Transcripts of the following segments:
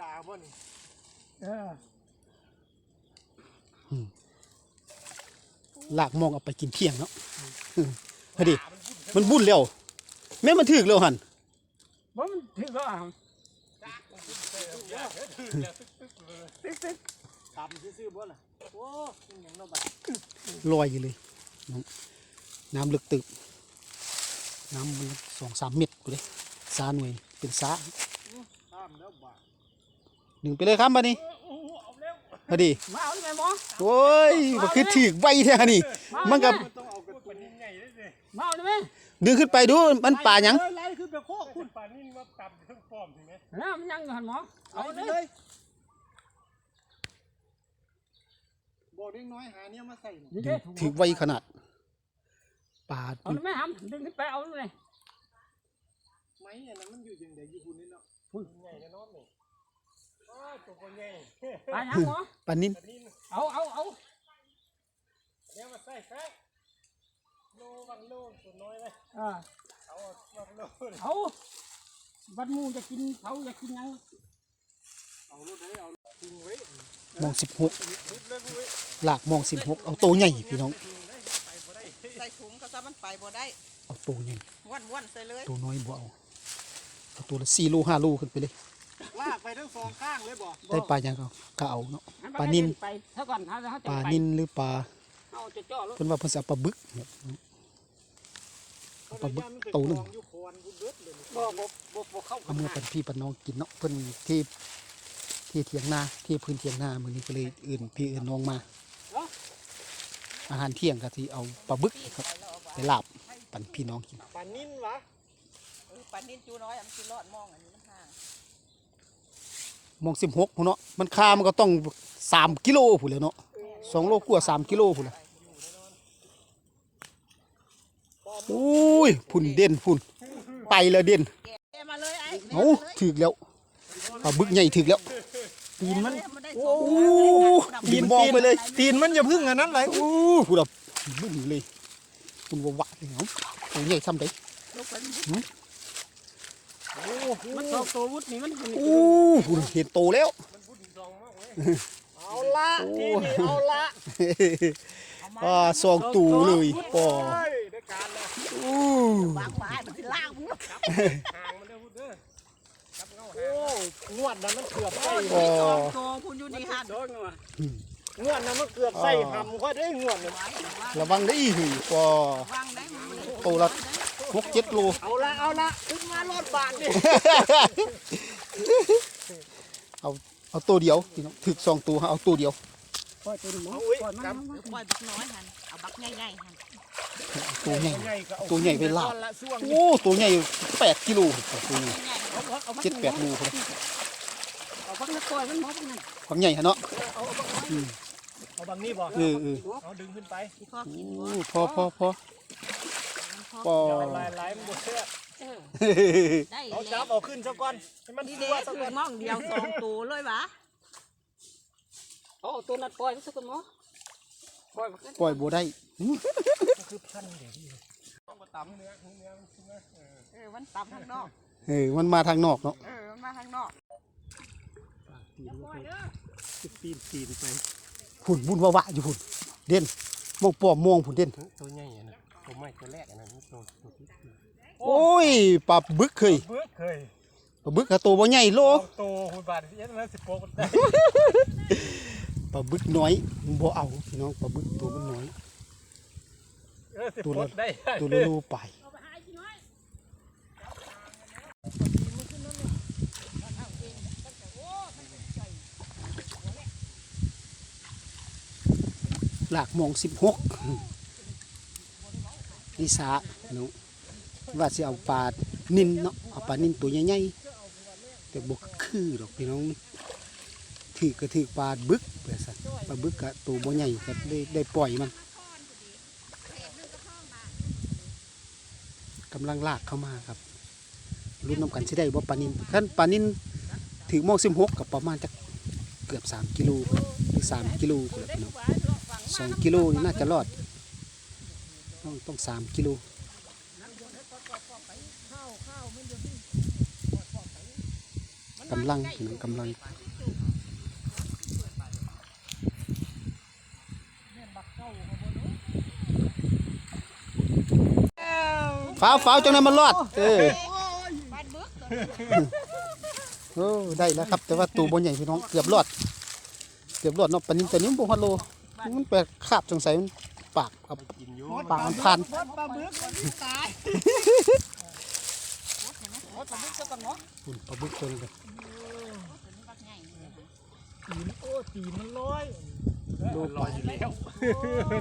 จ่าบ่นี่เออลากมองเอาไปกินเที่ยงเนาะอืมพอดี มันบุ่นแล้วแม่มันถึกแล้วหันบ่มันถึงแล้วอะติ๊กติ๊กตำซื่อๆบ่ล่ะโอ้ยหยังเนาะบัดลอยอยู่เลย น้องน้ำลึกตึกน้ำมันสองสามเม็ดกูเลยซาหน่วยเป็นซาตามแล้วบ่า หนึ่งไปเลยครับบัดนี้พอดีมาเอาได้ไหมหมอโอ้ยมันคือถึกไวแท้นี่ มันกับมันต้องเอากระตุ้นใหญ่เลยสิมาเอาได้ไหมดึงขึ้นไปดูมันป่าหยังเอ้ยไล่ขึ้นไปโคกคุณป่านิ่มาตับเครื่องฟอมถึงไหมนะมันยังอยู่หันหมอเอาเอาเลยเลยบ่เด็กน้อยหาเนี่ยมาใส่นี่นี่ดึเด้งถึกไวขนาดป่าเอาได้ไหมหำดึงขึ้นไปเอาเลยไม้อันนั้นมันอยู่จังไดอยู่หุ่นนี่เนาะหุ่นใหญ่แน่นอนนี่ อ้าวตัวก็ใหญ่ไปยังหมอป่านิ่มอันนี้เอาเอาเอาเนี่ยมาใส่ใส่โลวังโลตัวน้อยเลยอ่าเอาวังโลเลยเอาบัดหมูจะกินเขาจะกินยังเอารถให้เอาทิ้งไว้มองสิบหกทุบเลยพวกเว้ยหลากมองสิบหกเอาตัวใหญ่พี่น้องใส่ถุงก็ซะมันไปบ่ได้เอาตัวใหญ่ว่อนว่อนๆใส่เลย ตัวน้อยบ่เอาเอาตัวละสี่โลห้าโลขึ้นไปเลย ลากไปทั้งสองข้างเลยบ่ได้ปลายังก็ก็เอาเนาะให้มัปลานิ่มไปเท่าก่อนเขาจะเขาจะปลาไปนิ่นหรือปลาเอาจะจ่อรถเพิ่นว่าเพิ่นสิเอาปลาบึกเนี่ยปลาบึกโตหนึ่งอยู่โคนบุญเบิดเลยบ่บ่บ่บ่เข้าเอามือปันพี่ปันน้องกินเนาะเพิ่นที่ที่เถียงนาที่พื้นเถียงนามื้อนี้ก็เลยอื่นพี่อื่นน้องมา อาหารเที่ยงก็ที่เอาปลาบึกครับไปลาบปันพี่น้องกินปลานิ่นวะเออปลานิ่นจูน้อยอะมันสิรอดมองอันนี้มันห่าง มอง16พุ่นเนาะมันค่ามันก็ต้อง3กิโลพุ่นแหล้วเนาะสองโลกว่า3กิโลพุ่นแหละโอ้ยพุ่นเด่นพุ่นไปแล้วเด่นเอ้าถึกแล้วปลาบึกใหญ่ถึกแล้วตีนมันโอ้ตีนมองไปเลย ตีนมันอย่าพึ่งอันนั้นไหลโอ้พุ่นแบบบึ้งเลยคุณว่าวะเลยเนาะตัวใหญ่ซ้ำได้ มันมันสองตัววุฒินี่มันเป็นโอ้พุ่นเห็นโตแล้วเอาละทีนี้เอาละอ่าสองตูเลยปอเฮ้ยได้การแล้วโอ้วางไว้มันสิลากมึงห่างมันเด้อพูดเด้อจับเงาโอ้งวดนั้นมันเกือบใส่ปอสองตัวพุ่นอยู่นี่หันโดนมางวดนั้นมันเกือบใส่หำค่อยได้งวดเนี่ยระวังได้อีหือปอวางได้มันเลยโตละ หกเจ็ดโล เอาละเอาละขึ้นมารอดบาทนี่เอาเอาตัวเดียวพี่น้องถึกสองตัวเอาตัวเดียวปล่อยตัวนี้หมอเอาอุ้ยปล่อยมันกับมันปล่อยบักน้อยหันเอาบักใหญ่ๆหันตัวใหญ่ใหญ่ก็เอาตัวใหญ่ไปลาบละช่วงโอ้ตัวใหญ่แปดกิโลตัวใหญ่ใหญ่เอาเอาเอาบักเจ็ดแปดโลพุ่นเอาบักนักปล่อยมันหมอบักนั่นความใหญ่ฮะเนาะเอาเอาบักน้อยเอาบางนี่บ่เออเออเอาดึงขึ้นไป ที่พ่อกินโอ้บ่ พอพอพอ ปออย่าเอาลายลายมันบดเสื้อเออได้เอาแล้จัวบเอาขึ้นซะก่อนให้มันนี่ทั่เด้วซะคืก่ออนมองเดียวสองตัวเลยวะเอาตัวนั้นปล่อยสักคนหมอปล่อยบักนั่นปล่อยบัได้คือพันเดี๋ยวนี้ต้องมาตำเนื้อเนื้อมันขึ้นมาเออเออมันตำข้างนอก เออมันมาทางนอกเนาะเออมันมาข้างนอกตีนตีนไปหุ่นบุญวะวะอยู่หุ่นเด่นมองปอมมองหุ่นเด่นตัวใหญ่อะนะ ตัวใหม่ตัวแรกอะนะนี่ตัวตัวที่โอ้ยปลาบึกเคยเบิดเคยปลาบึกกับตัวบ่ใหญ่โลเอาตัวหุ่นบาทเย็นแล้วสิบโปกได้ปลาบึกน้อยมันบ่เอาพี่น้องปลาบึกตัวมันน้อย เออสิบโปกได้ตัวละโลไปหลากมองสิบหก นิสาเนาะว่าสิเอาปลานินเนาะเอาปลานินตัวใหญ่ๆแต่บ่คือดอกพี่น้องถือก็ถือปลาบึกเพื่อสัตว์ปลาบึกก็ตัวบ่ใหญ่ก็ได้ได้ปล่อยมันกำลังลากเข้ามาครับรุ่นน้ำกันสิได้บ่าปลานินขั้นปลานินถือโมงสิบหกกับประมาณจักเกือบสามกิโลหรือสามกิโลเกือบเนาะสองกิโลนี่น่าจะรอด ต้องต้องสามกิโลกำลังพี่น้องกำลังฟ้าวฟ้าวจังนั้นมันรอดเออบ้านบึกโอ้ได้แล้วครับ แต่ว่าตัวบนใหญ่พี่น้องเกือบรอด เกือบรอดเนาะปลานินตัวนี้มันบ่ฮอดโลมันแปลกคาบสงสัยมัน ปากครับปากมันพันปลาบึกมันตายโอ้ยปลาบึกซะก่อนเนาะอุ่นปลาบึกตัวนี้เลยตีนโอ้ตีนมันลอยโลลปอลายยแล้ว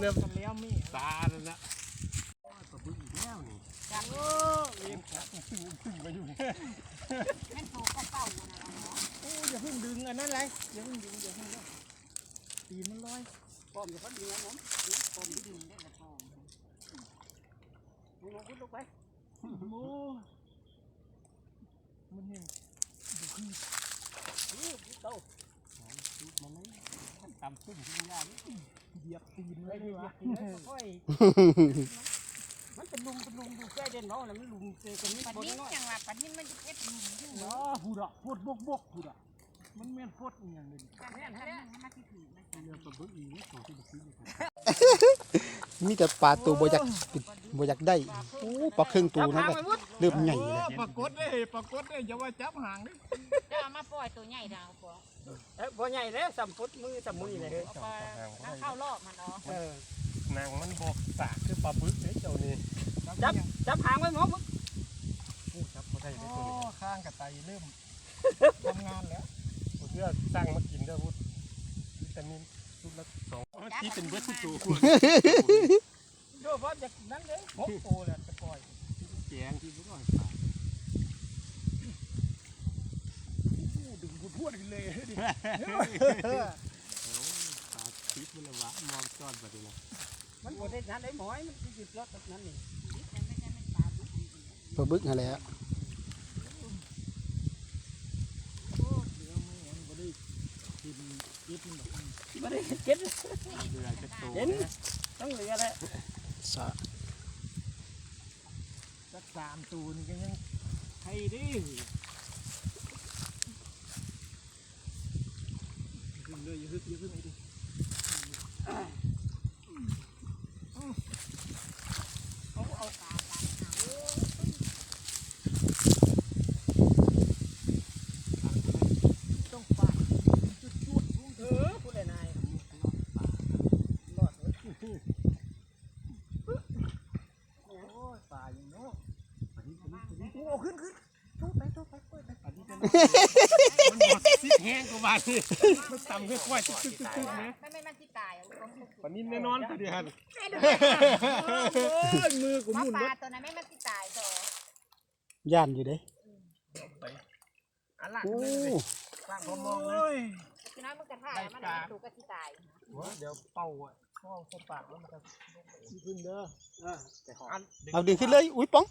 เริ่มกันแล้วมีตาแล้วนะปลาบึกอีกแล้วนี่จังโอ้เลี้ยงขาพึ่งพึ่งมาอยู่เนี่ยแม่นโตก็เป่านะโอ้อย่าเพิ่งดึงอันนั้นเลยอย่าเพิ่งดึงอย่าเพิ่งดึงตีนมันลอย ปอมอย่าเขาดึงนะผมปอมที่ดึงได้ละทอมมึงลงลงไปโอ้มันเห็นนี่เต้ามันไม่ตำพึ่งที่ยากเหยียบตีนไว้ดีวะค่อยมันเป็นลุงเป็นลุงดูใกล้เด่นเนาะแล้วมันลุงเจอกันนี่ปันนี้จังหว่าปันนี้มันจะเอ็ดลุมอยู่อ๋อพูดอะพูดบกบกพูดอะ มันแม่นพดอย่างหนึ่งจังนั้นจังนั้นมาที่ถือมาเรือปลาบึกอีกนี่ของที่บักซีนี่ครับมีแต่ปลาตัวบอยากบอยากได้โอ้ปลาเครื่องตัวนั่นก็เริ่มใหญ่เลยปรากฏเลยปรากฏเลยอย่าว่าจับหางดิจะมาปล่อยตัวใหญ่ดาวปอเอ้ยบ่ใหญ่แล้วสัมพุทมือสัมมือเลยเอาเข้ารอบมันเนาะนางมันบอกสากคือปลาบึกเด้เจ้านี่จับจับหางไว้หมอมึงพูดครับเขาได้เลยตัวนี้ข้างกับไตเริ่มทำงานแล้ว ผมเชื่อสร้างมากินเด้อพูดวิตามินชุดละสองที่เป็นเบิร์ดตัวโยบอจากนั้นเลยโอ้โหแล้วจะปล่อยแกงที่ไม่ต้องสากดึงพูดพูดเลยดิตาทิพย์มันละวะมองจอดแบบนี้นะมันบ่ได้นั้นไอ้หมอยมันสิหยุดรถแบบนั้นนี่ไม่ใช่มันปลาบึ กปลาบึกนั่นแหละบ่ได้เก็บเรือจะโตเห็นต้องเหลือแหละสะสักสามตูนก็ยังไทยดิขึ้นเลยอย่าขึ้นอย่าขึ้นไอ้ดิ ต้องปาดจุดจุดเออผู้ใดนายรอดเลย โอ้ยตายอย่างเนาะอันนี้อันนี้อันนี้โอ้ขึ้นขึ้นตู้ไปตู้ไปตู้ไปอันนี้เป็นมันบดซิดแห้ง กว่าบาทนี่มันต่ำค่อยๆตึ๊กตึ๊กตึ๊กตึ๊กนะไม่ไม่มันที่ตายเอาปันนี้แน่นอนตัวเดียวกันให้ดูมือกูมามุ่นปเบิลาดตัวนั้นไม่มันที่ตายต่อย่านอยู่เด้อันละโอ้กลางพอมมอองงเลเลยยคือน้อยมันกระถ่ายมันถูกกระที่ตายเดี๋ยวเป่าอะเข้าใส่ปากแล้วมันจะขึ้นเด้ออันเอาดึงขึ้นเลย อุ้ยป๋อง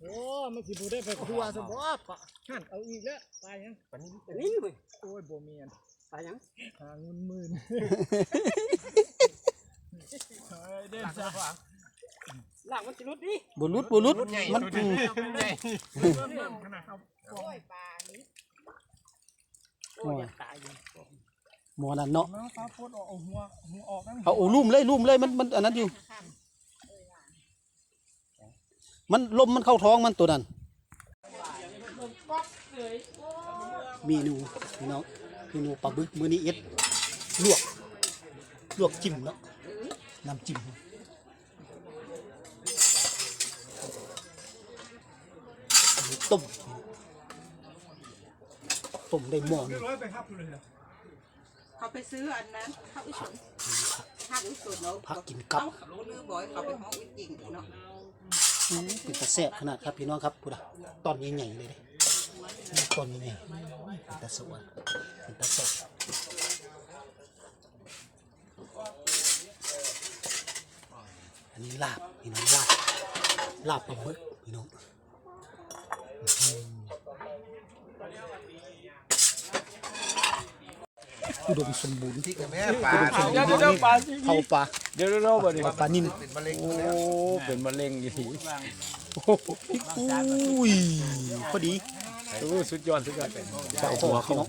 โอ้มันสิบูได้ไปครัวสมบัติปะหันเอาอีกแล้วตายยังปันนี้อันนี้เว้ยโอ้ยโบเมียนตายยังหาเงินหมื่นเฮ้ยเด่นจ้าล่างมันสิรุดดิบ่หลุดบ่หลุดมันตัวอืนี้มใหญ่ขนาดเขาโอ้ยปลานี้โอ้ยยังตายอยู่หมอนั่นเนาะน้องฟ้าพูดออกเอาหัวหัวออกนั่นเอาโอ้ลุ่มเลยลุ่มเลยมันมันอันนั้นอยู่ มันลมมันเข้าท้องมันตัวนั้น เมนูพี่น้องเมนูปลาบึกมื้อนี้เอ็ดลวกลวกจิ้มเนาะน้ำจิ้มอันนี้ต้มต้มได้หม้อหนึงร้อยไปครับเลยเขาไปซื้ออันนั้นเขาอุศนภาคอุศนเนาะพักกินกับเขารู้ลือบ่อยเขาไปห้องวิจิงเนาะ อืมเป็นตะแซ่บขนาดครับพี่น้องครับพูดอะตอนใหญ่ๆเลยเด้ตอนใหญ่ๆเป็นตะสวนเป็นตะแซ่บอันนี้ลาบพี่น้องลาบลาบปลาหมึกพี่น้อง อื้อหืออุดมสมบูรณ์ที่กับแม่ปลาเดี๋ยวเดี๋ยวปลาสิเข้าปลาเดี๋ยวเราบ่ดิปลานิ่นโอ้เป็นมะเร็งอยู่ทีอุ้ยพอดีไอ้โอ้สุดยอดสุดยอดเจ้าหัวเขาเนาะ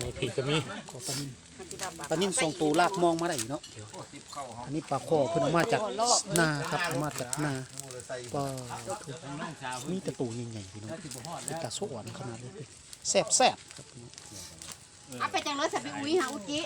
มีผีก็มีขอปลานินปลานินทรงตัวลากมองมาได้เนาะอันนี้ปลาคอเพิ่นเอามาจากนาครับเอามาจากนาปลามีแต่ตัวใหญ่ๆพี่น้องเป็นตาสวรรค์ขนาดนี้ แซ่บแซ่บ เอาไปจังเลยสับไปอุ้ยหาอุจิ